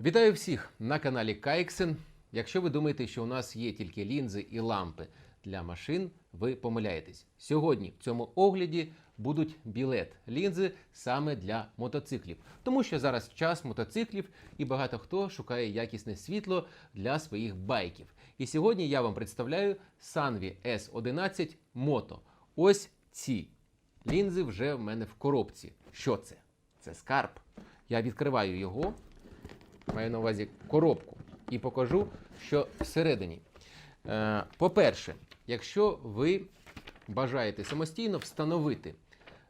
Вітаю всіх на каналі Кайксен. Якщо ви думаєте, що у нас є тільки лінзи і лампи для машин, ви помиляєтесь. Сьогодні в цьому огляді будуть білет лінзи саме для мотоциклів, тому що зараз час мотоциклів і багато хто шукає якісне світло для своїх байків. І сьогодні я вам представляю Sanvi S11 Moto. Ось ці лінзи вже в мене в коробці. Що це? Це скарб. Я відкриваю його маю на увазі коробку, і покажу, що всередині. Е, По-перше, якщо ви бажаєте самостійно встановити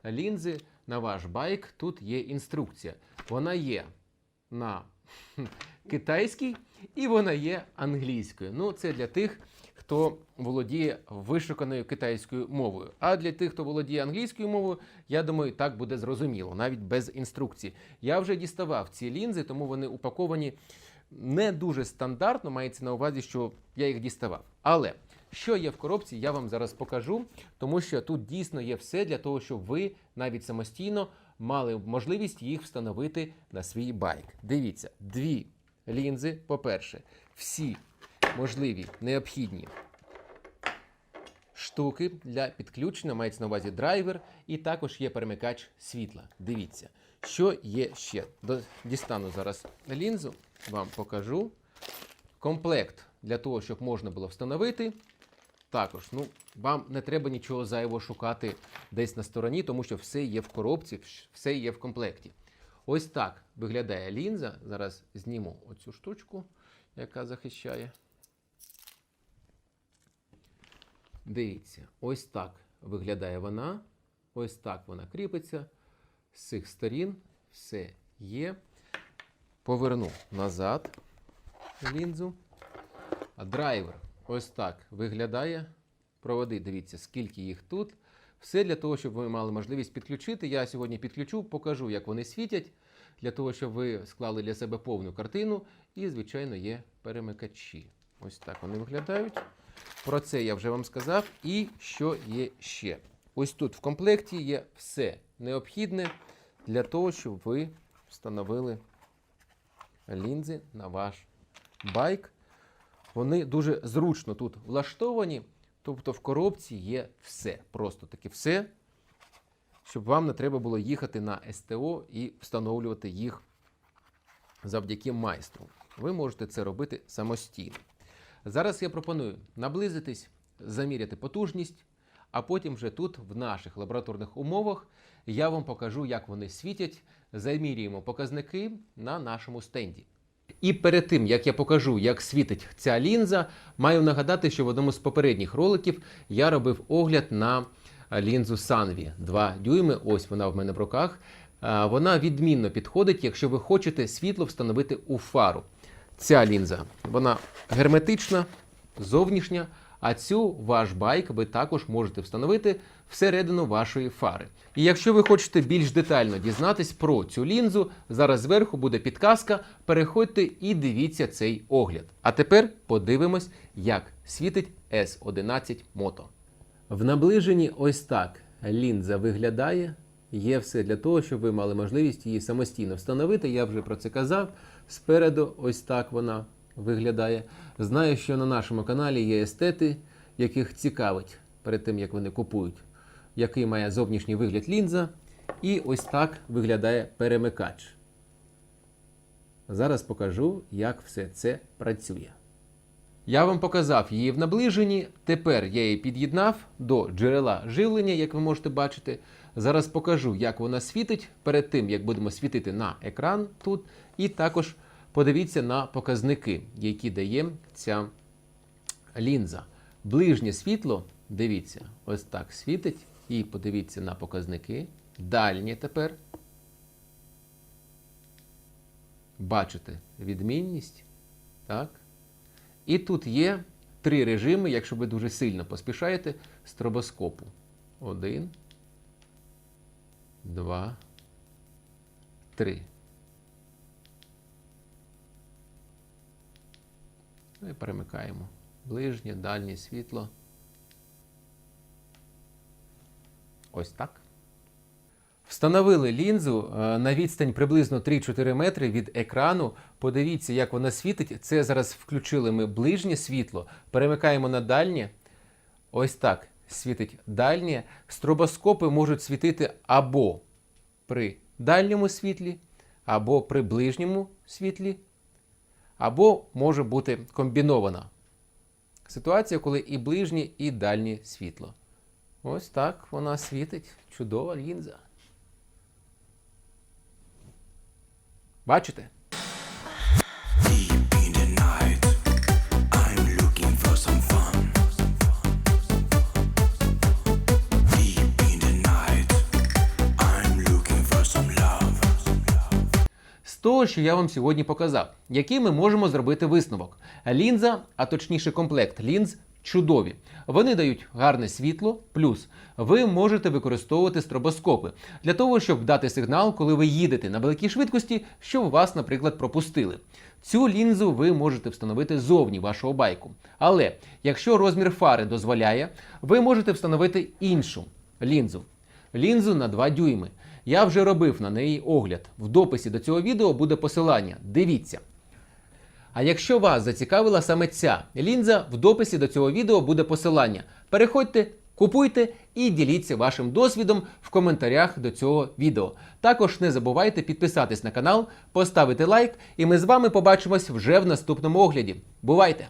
лінзи на ваш байк, тут є інструкція. Вона є на китайській і вона є англійською. Ну, це для тих, хто володіє вишуканою китайською мовою. А для тих, хто володіє англійською мовою, я думаю, так буде зрозуміло, навіть без інструкції. Я вже діставав ці лінзи, тому вони упаковані не дуже стандартно, мається на увазі, що я їх діставав. Але що є в коробці, я вам зараз покажу, тому що тут дійсно є все для того, щоб ви навіть самостійно мали можливість їх встановити на свій байк. Дивіться, дві лінзи, по-перше, всі можливі необхідні штуки для підключення, мається на увазі драйвер, і також є перемикач світла. Дивіться, що є ще. Дістану зараз лінзу, вам покажу. Комплект для того, щоб можна було встановити. Також, ну, вам не треба нічого зайвого шукати десь на стороні, тому що все є в коробці, все є в комплекті. Ось так виглядає лінза. Зараз зніму оцю штучку, яка захищає. Дивіться, ось так виглядає вона. Ось так вона кріпиться. З цих сторін все є. Поверну назад лінзу. А драйвер ось так виглядає. Проводи, дивіться, скільки їх тут. Все для того, щоб ви мали можливість підключити. Я сьогодні підключу, покажу, як вони світять, для того, щоб ви склали для себе повну картину. І, звичайно, є перемикачі. Ось так вони виглядають. Про це я вже вам сказав. І що є ще? Ось тут в комплекті є все необхідне для того, щоб ви встановили лінзи на ваш байк. Вони дуже зручно тут влаштовані. Тобто в коробці є все. Просто таки все, щоб вам не треба було їхати на СТО і встановлювати їх завдяки майстру. Ви можете це робити самостійно. Зараз я пропоную наблизитись, заміряти потужність, а потім вже тут, в наших лабораторних умовах, я вам покажу, як вони світять, замірюємо показники на нашому стенді. І перед тим, як я покажу, як світить ця лінза, маю нагадати, що в одному з попередніх роликів я робив огляд на лінзу Sanvi 2 дюйми. Ось вона в мене в руках. Вона відмінно підходить, якщо ви хочете світло встановити у фару. Ця лінза вона герметична, зовнішня, а цю ваш байк ви також можете встановити всередину вашої фари. І якщо ви хочете більш детально дізнатись про цю лінзу, зараз зверху буде підказка. Переходьте і дивіться цей огляд. А тепер подивимось, як світить S11 Moto. В наближенні ось так лінза виглядає. Є все для того, щоб ви мали можливість її самостійно встановити. Я вже про це казав. Спереду ось так вона виглядає. Знаю, що на нашому каналі є естети, яких цікавить перед тим, як вони купують, який має зовнішній вигляд лінза. І ось так виглядає перемикач. Зараз покажу, як все це працює. Я вам показав її в наближенні. Тепер я її під'єднав до джерела живлення, як ви можете бачити. Зараз покажу, як вона світить перед тим, як будемо світити на екран тут. І також подивіться на показники, які дає ця лінза. Ближнє світло, дивіться, ось так світить. І подивіться на показники. Дальнє тепер. Бачите відмінність. Так. І тут є три режими, якщо ви дуже сильно поспішаєте, стробоскопу. Один, два, три. Ну і перемикаємо. Ближнє, дальнє світло. Ось так. Встановили лінзу е, на відстань приблизно 3-4 метри від екрану. Подивіться, як вона світить. Це зараз включили ми ближнє світло, перемикаємо на дальнє. Ось так світить дальнє. Стробоскопи можуть світити або при дальньому світлі, або при ближньому світлі, або може бути комбінована ситуація, коли і ближнє, і дальнє світло. Ось так вона світить. Чудова лінза. Бачите? того, що я вам сьогодні показав, який ми можемо зробити висновок. Лінза, а точніше комплект лінз, чудові. Вони дають гарне світло, плюс ви можете використовувати стробоскопи для того, щоб дати сигнал, коли ви їдете на великій швидкості, щоб вас, наприклад, пропустили. Цю лінзу ви можете встановити зовні вашого байку. Але якщо розмір фари дозволяє, ви можете встановити іншу лінзу. Лінзу на 2 дюйми. Я вже робив на неї огляд. В дописі до цього відео буде посилання. Дивіться. А якщо вас зацікавила саме ця лінза, в дописі до цього відео буде посилання. Переходьте, купуйте і діліться вашим досвідом в коментарях до цього відео. Також не забувайте підписатись на канал, поставити лайк, і ми з вами побачимось вже в наступному огляді. Бувайте!